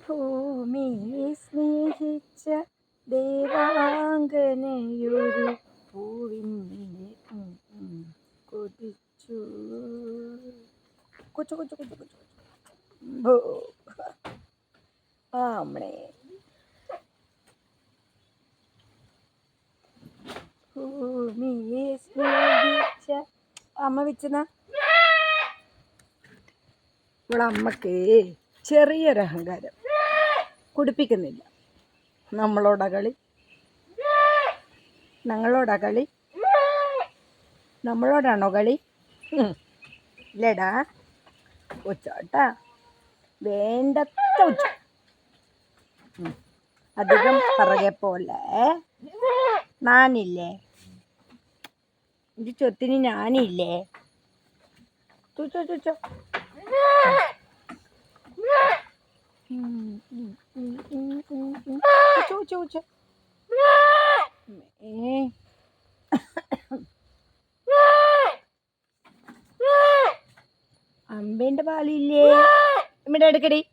ഭൂമിയെ സ്നേഹിച്ച ദേവാംഗനയൊരു പൂവിനെ കൊതിച്ചു. കൊച്ചു കൊച്ചു കൊച്ചു കൊച്ചു ഭൂ ഭൂമിയെ സ്നേഹിച്ച അമ്മ വെച്ചെന്ന ഇവിടെ അമ്മയ്ക്ക് ചെറിയൊരു അഹങ്കാരം കുടിപ്പിക്കുന്നില്ല. നമ്മളോടാ കളി. ഞങ്ങളോടാ കളി. നമ്മളോടാണോ കളി. ഇല്ലടാ. ഉച്ചോട്ടാ വേണ്ടത്ര ഉച്ച. അധികം പിറകെ പോലെ നാനില്ലേ? ഇത് ചൊത്തിന് ഞാനില്ലേ? ചുച്ചോ ചുച്ചോ. അമ്പേന്റെ പാലില്ലേ? ഇവിടെ എടുക്കടി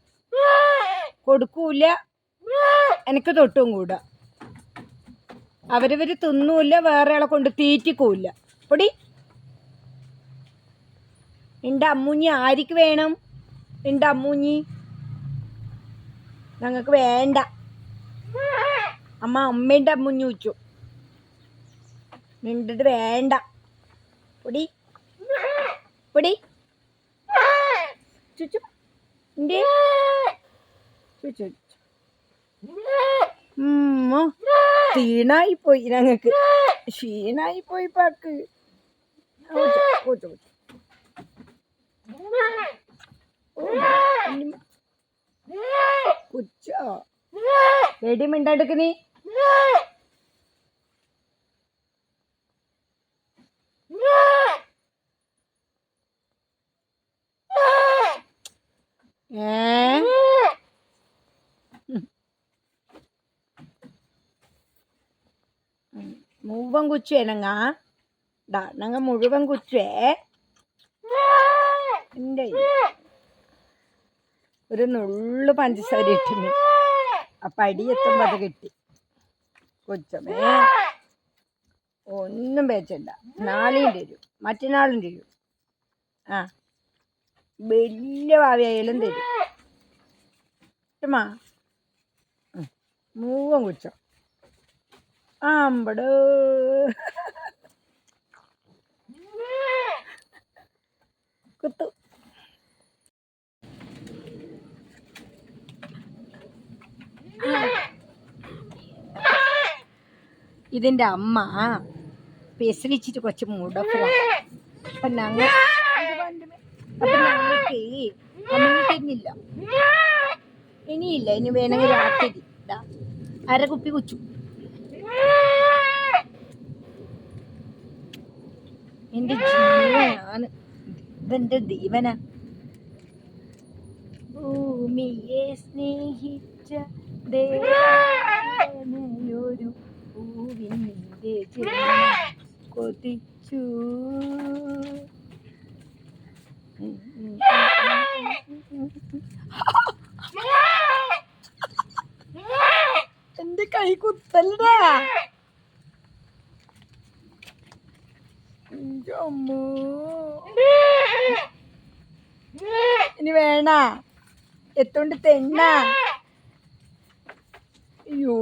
കൊടുക്കൂല. എനിക്ക് തൊട്ടും കൂടാ. അവരവര് തിന്നൂല്ല വേറെ ആളെ കൊണ്ട് തീറ്റിക്കൂല്ല പൊടി. എന്റെ അമ്മൂഞ്ഞി ആരിക്ക് വേണം? എന്റെ അമ്മൂഞ്ഞി. ഞങ്ങൾക്ക് വേണ്ട. അമ്മ അമ്മേന്റെ അമ്മൂഞ്ഞി വെച്ചു. നിണ്ടിട്ട് വേണ്ട. പൊടി. പൊടി. ചുച്ചു എന്റെ ചുച്ചു ക്ഷീണായി പോയി ഞങ്ങൾക്ക്. ക്ഷീണായി പോയി പാക്ക്. കൂച്ച, കൂച്ച, കൂച്ച. കുച്ചോ വെടി മിണ്ടാടുക്ക് നീ മുഴുവൻ കുച്ചുവേ നങ്ങ ഡാ നങ്ങ മുഴുവൻ കുച്ചേ. എന്റെ ഒരു നുള്ളു പഞ്ചസാര ഇട്ടിന്. അപ്പം എത്തുമ്പോ അത് കിട്ടി. കൊച്ചമേ ഒന്നും വെച്ചണ്ട നാളെയും തരും. മറ്റന്നാളും തരും. ആ. വലിയ ഭാവിയായാലും തരും. കിട്ടുമാ മൂവൻ കുച്ചോ. ആമ്പടോ കുത്തു. ഇതിന്റെ അമ്മ പെസരിച്ചിട്ട് ഞങ്ങൾക്ക് അമ്മയ്ക്കില്ല ഇനിയില്ല ഇനി വേണമെങ്കിൽ രാത്രി അര കുപ്പി കുച്ചു. എന്റെ ജീവനാണ്. ഇതെന്റെ ദീവന. ഭൂമിയെ സ്നേഹിച്ച ദേവനയൊരു പൂവിന്റെ കൊതിച്ചു. എന്റെ കൈ കുത്തല്ലടാ. ഇനി വേണ എത്തോണ്ട് തെണ്ണ അയ്യോ.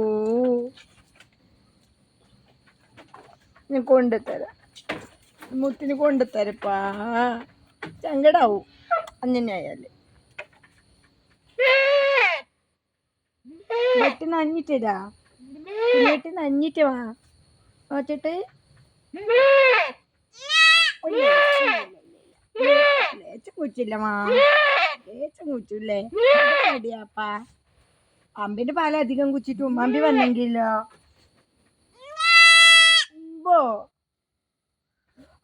ഞാൻ കൊണ്ടുത്തരാം. മുത്തിന് കൊണ്ടുത്തരപ്പാ. സങ്കടാവും. അങ്ങനെ ആയാൽ. വെട്ടി നഞ്ഞിട്ടരാ വെട്ടി നഞ്ഞിട്ട് വാ. നോച്ചിട്ട് ലേച്ച കുച്ചില്ല മാ. ലേച്ച കുച്ചില്ലേ അടിയാപ്പാ. അമ്പിന്റെ പാല അധികം കുച്ചിട്ട് ഉമ്മാമ്പി വന്നെങ്കിലോ?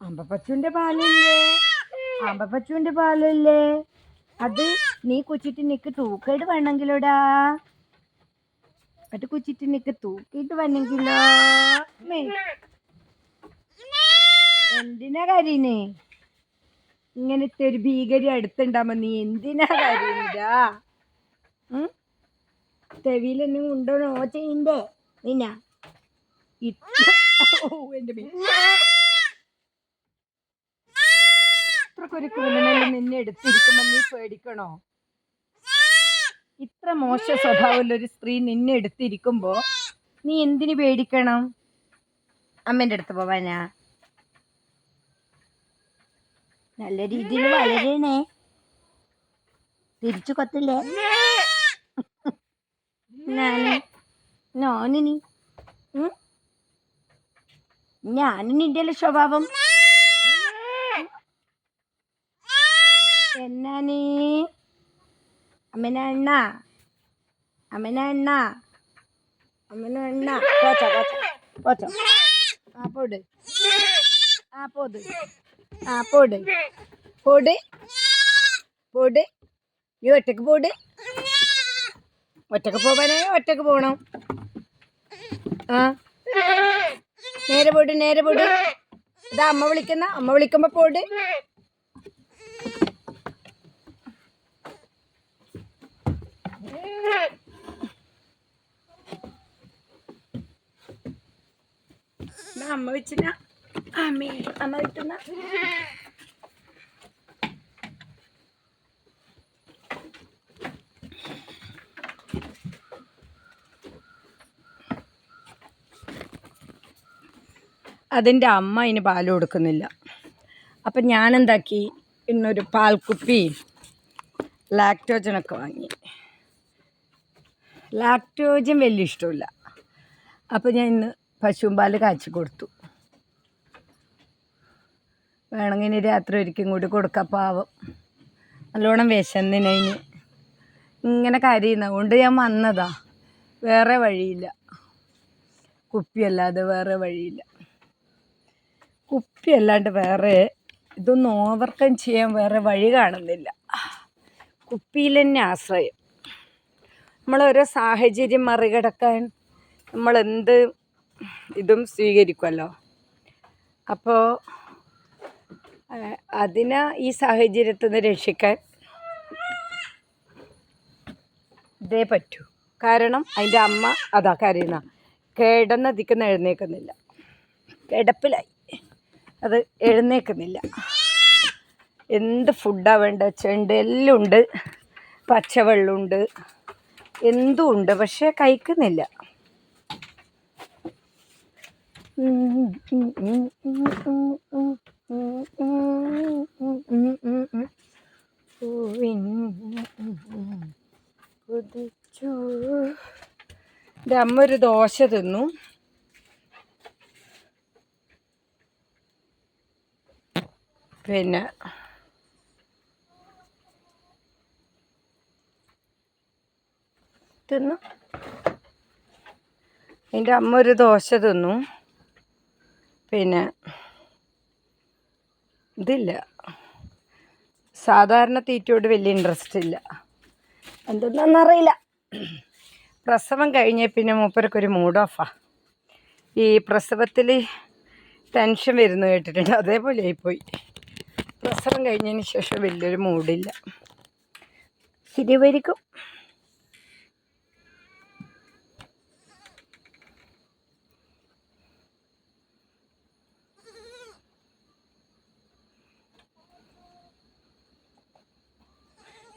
അമ്പപ്പച്ചുവിന്റെ പാലല്ലേ? അമ്പപ്പച്ചുവിന്റെ പാലല്ലേ? അത് നീ കുച്ചിട്ട് നിക്ക് തൂക്കേട് വേണമെങ്കിലോടാ അത് കുച്ചിട്ട് നിക്ക് തൂക്കിട്ട് വന്നെങ്കിലോ. എന്തിനാ കരീനേ? ഇങ്ങനത്തെ ഒരു ഭീകരി അടുത്തുണ്ടാവുമ്പോ നീ എന്തിനാ കരീനിതാ ചെവിയിൽ എന്നെ കൊണ്ടുപോകണോ ചെയ്യണ്ടേ നിന്ന. മേ ഇത്രക്കൊരു ക്രിമിനൽ നിന്നെ എടുത്തിരിക്കുമ്പോൾ നീ പേടിക്കണോ? ഇത്ര മോശ സ്വഭാവമുള്ള ഒരു സ്ത്രീ നിന്നെ എടുത്തിരിക്കുമ്പോൾ നീ എന്തിന് പേടിക്കണം? അമ്മേന്റെ അടുത്ത് പോവാനാ. നല്ല രീതിയിൽ വളരണേ. തിരിച്ചു കൊത്തില്ലേ? ഞാൻ ഞാനിനി? ഞാനും നിന്റെ സ്വഭാവം. എന്നാനീ? അമ്മന അണ്ണ അമ്മന അണ്ണ അമ്മന അണ്ണ പോച്ച പോച്ച പോച്ച. ആ പോട് ആ പോട് ആ പോട് പോട് പോട് നീ ഒറ്റയ്ക്ക് പോട് ഒറ്റയ്ക്ക് പോവാനേ ഒറ്റയ്ക്ക് പോകണം ആ? നേരെ പോട് നേരെ പോട്. ഇതാ അമ്മ വിളിക്കുന്ന അമ്മ വിളിക്കുമ്പോ പോട്. അമ്മ വെച്ചിന അമ്മ അമ്മ കിട്ടുന്ന അതിന്റെ അമ്മ അതിന് പാൽ കൊടുക്കുന്നില്ല. അപ്പം ഞാനെന്താക്കി? ഇന്നൊരു പാൽക്കുപ്പി ലാക്ടോജനൊക്കെ വാങ്ങി. ലാക്ടോജൻ വലിയ ഇഷ്ടമില്ല. അപ്പോൾ ഞാൻ ഇന്ന് പശുവും പാൽ കാച്ചി കൊടുത്തു. വേണമെങ്കിൽ ഇനി രാത്രി ഒരിക്കലും കൂടി കൊടുക്കാം പാവം. നല്ലോണം വിശന്നിനതിന് ഇങ്ങനെ കരയുന്ന അതുകൊണ്ട് ഞാൻ വന്നതാ. വേറെ വഴിയില്ല. കുപ്പിയല്ലാതെ വേറെ വഴിയില്ല. കുപ്പി അല്ലാണ്ട് വേറെ ഇതൊന്നും ഓവർകം ചെയ്യാൻ വേറെ വഴി കാണുന്നില്ല. കുപ്പിയിൽ തന്നെ ആശ്രയം. നമ്മൾ ഓരോ സാഹചര്യം മറികടക്കാൻ നമ്മളെന്ത് ഇതും സ്വീകരിക്കുമല്ലോ അപ്പോൾ അതിനെ ഈ സാഹചര്യത്തിൽ നിന്ന് രക്ഷിക്കാൻ ഇതേ പറ്റൂ. കാരണം അതിന്റെ അമ്മ അതാ കരയുന്ന. കേടന്നധികം എഴുന്നേൽക്കുന്നില്ല. കിടപ്പിലായി. അത് എഴുന്നേക്കുന്നില്ല. എന്ത് ഫുഡാണ് വേണ്ട? ചെണ്ട് എല്ലാം ഉണ്ട് പച്ചവെള്ളമുണ്ട് എന്തും ഉണ്ട് പക്ഷേ കഴിക്കുന്നില്ല. എന്റെ അമ്മ ഒരു ദോശ തിന്നു. പിന്നെ തിന്നു. എന്റെ അമ്മ ഒരു ദോശ തിന്നു. പിന്നെ ഇതില്ല. സാധാരണ തീറ്റയോട് വലിയ ഇൻട്രസ്റ്റ് ഇല്ല. എന്തെന്നറിയില്ല പ്രസവം കഴിഞ്ഞ പിന്നെ മൂപ്പർക്കൊരു മൂഡ് ഓഫാ ഈ പ്രസവത്തിൽ ടെൻഷൻ വരുന്നു കേട്ടിട്ടുണ്ട്. അതേപോലെ ആയിപ്പോയി. പ്രസവം കഴിഞ്ഞതിന് ശേഷം വലിയൊരു മൂടില്ല. ശരി വരിക്കും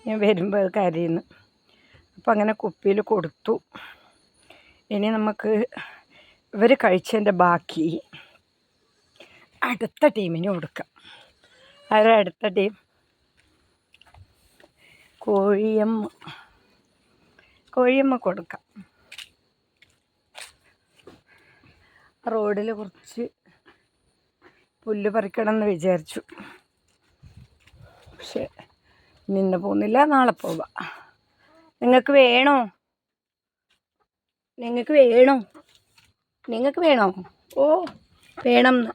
ഞാൻ വരുമ്പോൾ കരയുന്നു. അപ്പം അങ്ങനെ കുപ്പിയിൽ കൊടുത്തു. ഇനി നമുക്ക് ഇവർ കഴിച്ചതിന്റെ ബാക്കി അടുത്ത ടീമിന് കൊടുക്കാം. ആരാ അടുത്ത ടീം കോഴിയമ്മ. കോഴിയമ്മ കൊടുക്കാം. റോഡിൽ കുറച്ച് പുല്ല് പറിക്കണം എന്ന് വിചാരിച്ചു. പക്ഷേ നിന്ന് പോകുന്നില്ല. നാളെ പോവാം. നിങ്ങൾക്ക് വേണോ? നിങ്ങൾക്ക് വേണോ? നിങ്ങൾക്ക് വേണോ? ഓ വേണം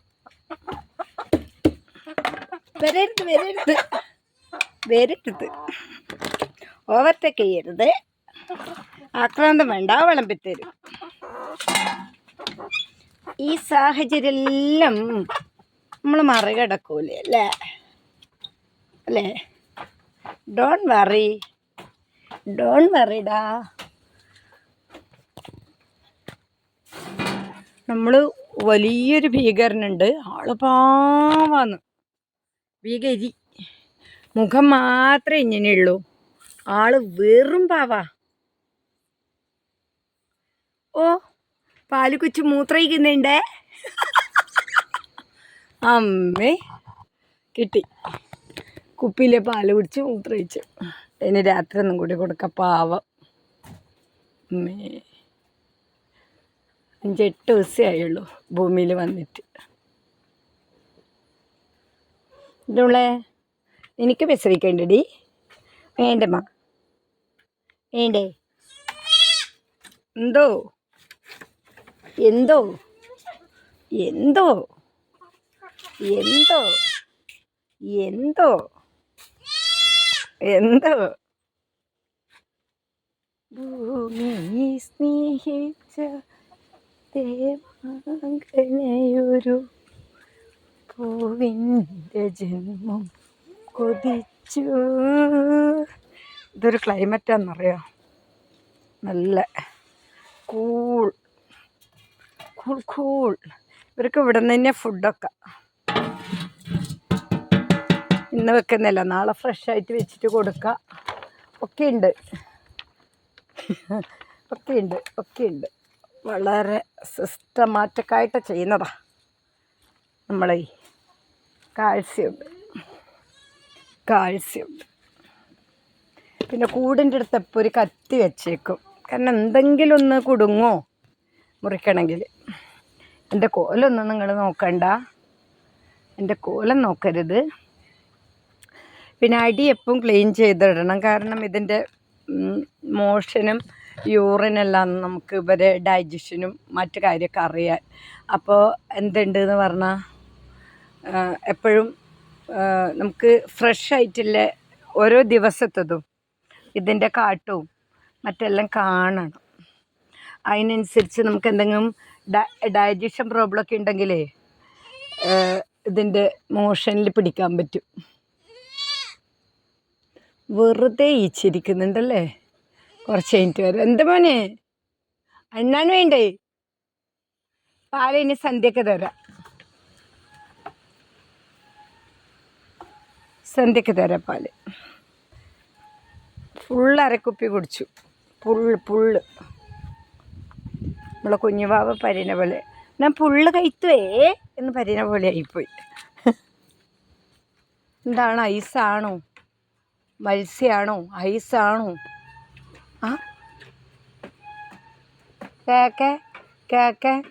വരരുത് വരരുത്. വരരുത്. ഓവർടേക്ക് ചെയ്യരുത്. ആക്രാന്തം വേണ്ട വിളമ്പിത്തരും. ഈ സാഹചര്യമെല്ലാം നമ്മൾ മറികടക്കൂലേ അല്ലേ? അല്ലേ? ഡോൺ വറി ഡോൺ വറിടാ നമ്മൾ വലിയൊരു ഭീകരനുണ്ട്. ആൾ പാവാന്ന്. ഭീകരി മുഖം മാത്രമേ ഇങ്ങനെയുള്ളൂ. ആൾ വെറും പാവാ. ഓ പാൽ കുച്ചു മൂത്രയിക്കുന്നുണ്ടേ അമ്മേ. കിട്ടി. കുപ്പിയിലെ പാൽ കുടിച്ച് മൂത്രയിച്ചു ഇനി രാത്രി ഒന്നും കൂടി കൊടുക്ക പാവം. അമ്മേ. അഞ്ചെട്ട് ദിവസമേ ആയുള്ളൂ ഭൂമിയിൽ വന്നിട്ട്. ഇതുള്ളേ എനിക്ക് വിശ്രമിക്കേണ്ടടി. വേണ്ടമ്മ. വേണ്ടേ? എന്തോ? എന്തോ? എന്തോ? എന്തോ? എന്തോ? എന്തോ? ഭൂമി സ്നേഹിച്ച ദേവാങ്കനയൊരു പൂവിന്റെ ജന്മം കൊതിച്ചു. ഇതൊരു ക്ലൈമറ്റാണെന്നറിയോ നല്ല കൂൾ കൂൾ കൂൾ. ഇവർക്ക് ഇവിടെ നിന്ന് തന്നെ ഫുഡൊക്കെ. ഇന്ന് വെക്കുന്നില്ല നാളെ ഫ്രഷ് ആയിട്ട് വെച്ചിട്ട് കൊടുക്കുക ഒക്കെ ഉണ്ട് ഒക്കെ ഉണ്ട് ഒക്കെ ഉണ്ട് വളരെ സിസ്റ്റമാറ്റിക്കായിട്ട് ചെയ്യുന്നതാ നമ്മളെ കാഴ്ചയുണ്ട് കാൽസ്യം. പിന്നെ കൂടിന്റെ അടുത്തപ്പോൾ ഒരു കത്തി വെച്ചേക്കും. കാരണം എന്തെങ്കിലും ഒന്ന് കുടുങ്ങോ? മുറിക്കണമെങ്കിൽ. എന്റെ കോലൊന്നും നിങ്ങൾ നോക്കണ്ട. എന്റെ കോലം നോക്കരുത്. പിന്നെ അടി എപ്പം ക്ലീൻ ചെയ്തിടണം. കാരണം ഇതിന്റെ മോഷനും യൂറിനെല്ലാം നമുക്ക് ഇവരെ ഡൈജഷനും മറ്റു കാര്യമൊക്കെ അറിയാൻ. അപ്പോൾ എന്തുണ്ടെന്ന് പറഞ്ഞാൽ എപ്പോഴും നമുക്ക് ഫ്രഷ് ആയിട്ടുള്ള ഓരോ ദിവസത്തതും ഇതിന്റെ കാട്ടവും മറ്റെല്ലാം കാണണം. അതിനനുസരിച്ച് നമുക്ക് എന്തെങ്കിലും ഡൈജഷൻ പ്രോബ്ലം ഒക്കെ ഉണ്ടെങ്കിലേ ഇതിന്റെ മോഷനിൽ പിടിക്കാൻ പറ്റും. വെറുതെ ഈച്ചിരിക്കുന്നുണ്ടല്ലേ? കുറച്ച് കഴിഞ്ഞിട്ട് വരും. എന്താ മോനെ? അണ്ണാൻ വേണ്ടേ? പാലിന് സന്ധ്യക്ക് തരാം. സന്ധ്യക്ക് തരാം പാൽ. ഫുൾ അരക്കുപ്പി കുടിച്ചു. പുള്ള് പുള്ള് നമ്മളെ കുഞ്ഞുവാവ പരിന പോലെ. ഞാൻ പുള്ള് കഴിത്തുവേ എന്ന് പരിന പോലെ ആയിപ്പോയി. എന്താണ് ഐസാണോ? മത്സ്യമാണോ ഐസാണോ? ആ? കേക്കേ കേക്കേ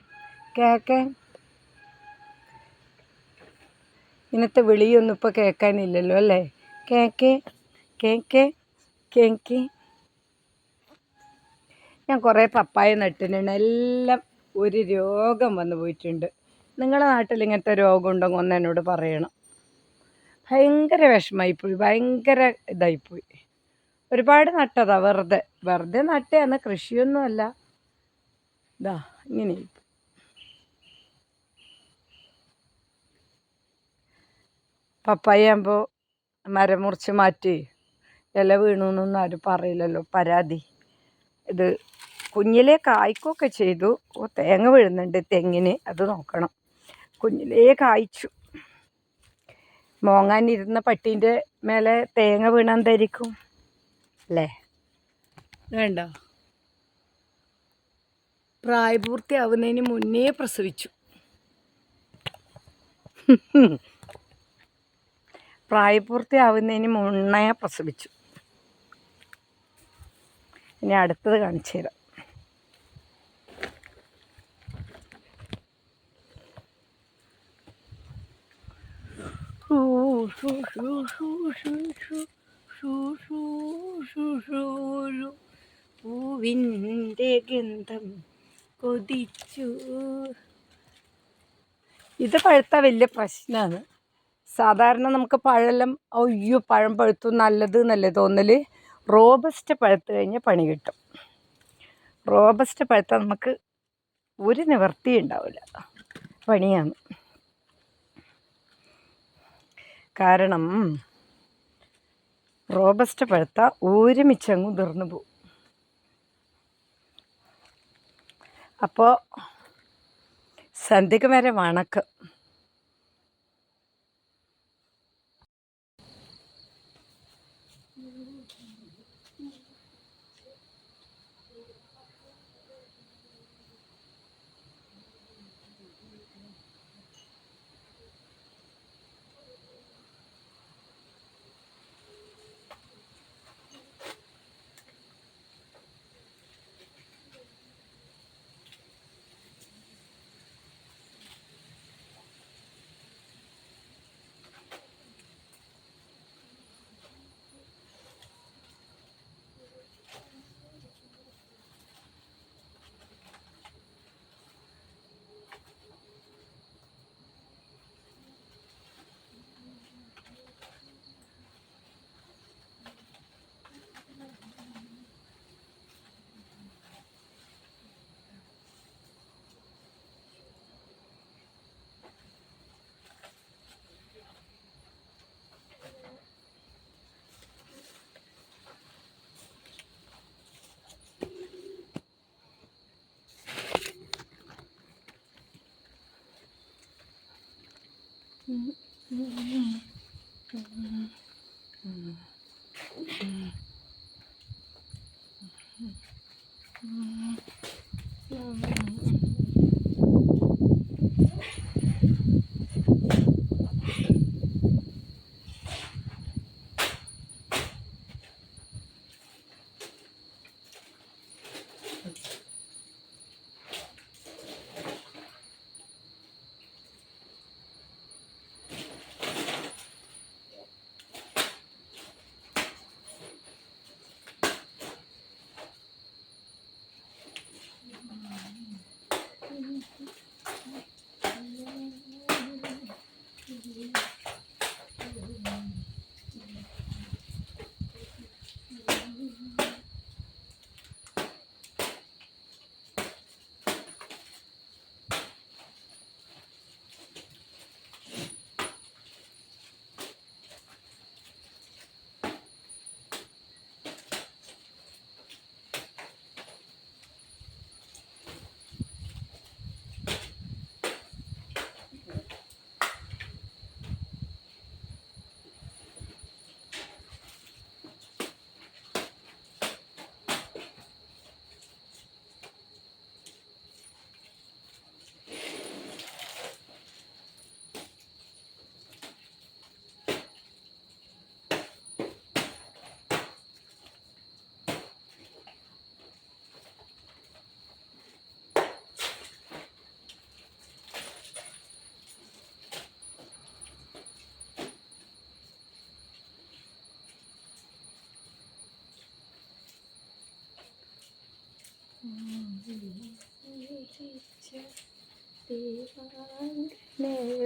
കേക്കെ. ഇന്നത്തെ വിളിയൊന്നും ഇപ്പോൾ കേൾക്കാനില്ലല്ലോ അല്ലേ? കേക്ക് കേക്ക് കേക്ക് ഞാൻ കുറേ പപ്പായ നട്ടിട്ടുണ്ട്. എല്ലാം ഒരു രോഗം വന്നു പോയിട്ടുണ്ട്. നിങ്ങളുടെ നാട്ടിൽ ഇങ്ങനത്തെ രോഗം ഉണ്ടെങ്കിൽ ഒന്ന് എന്നോട് പറയണം. ഭയങ്കര വിഷമമായിപ്പോയി ഭയങ്കര ഇതായിപ്പോയി ഒരുപാട് നട്ടതാ വെറുതെ. വെറുതെ നട്ടയാണ് കൃഷിയൊന്നുമല്ല. ഇതാ ഇങ്ങനെ പപ്പായ ആകുമ്പോൾ മരം മുറിച്ച് മാറ്റി ഇല വീണു എന്നൊന്നും ആരും പറയില്ലല്ലോ പരാതി. ഇത് കുഞ്ഞിലേ കായ്ക്കുകയൊക്കെ ചെയ്തു. ഓ തേങ്ങ വീഴുന്നുണ്ട് തെങ്ങിന് അത് നോക്കണം. കുഞ്ഞിലേ കായ്ച്ചു മോങ്ങാനിരുന്ന പട്ടീന്റെ മേലെ തേങ്ങ വീണെന്തായിരിക്കും അല്ലേ? വേണ്ട. പ്രായപൂർത്തിയാവുന്നതിന് മുന്നേ പ്രസവിച്ചു. പ്രായപൂർത്തിയാവുന്നതിന് മുന്നേ പ്രസവിച്ചു ഇനി അടുത്തത് കാണിച്ചു തരാം പൂവിന്റെ ഗന്ധം കൊതിച്ചു ഇത് പഴുത്ത വലിയ പ്രശ്നമാണ് സാധാരണ നമുക്ക് പഴമെല്ലാം അയ്യോ പഴം പഴുത്തു നല്ലത് എന്നല്ലേ തോന്നൽ റോബസ്റ്റ് പഴുത്ത് കഴിഞ്ഞാൽ പണി കിട്ടും. റോബസ്റ്റ് പഴുത്താൽ നമുക്ക് ഒരു നിവർത്തി ഉണ്ടാവില്ല. പണിയാണ്. കാരണം റോബസ്റ്റ് പഴുത്ത ഒരുമിച്ചങ്ങ് ഉതിർന്നു പോവും. അപ്പോൾ സന്ധ്യക്ക് വരെ വണക്കം. Mm-hmm.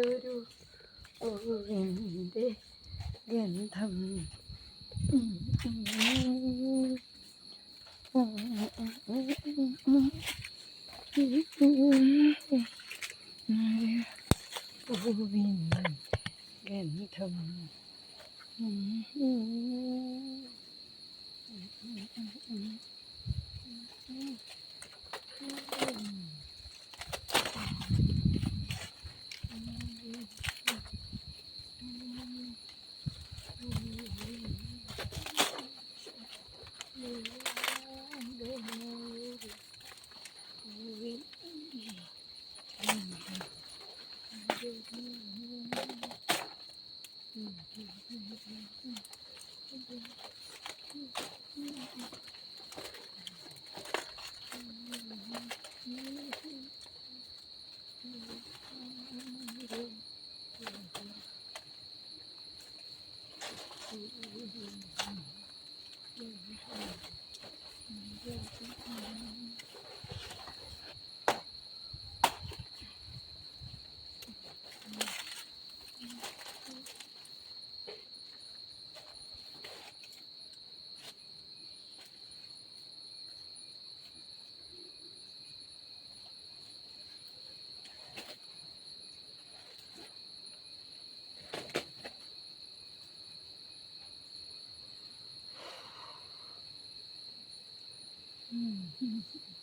ഒരു ഓവിന്റെ ഗന്ധം പൂവിന്റെ ഗന്ധം Mm-hmm. 嗯。Mm-hmm.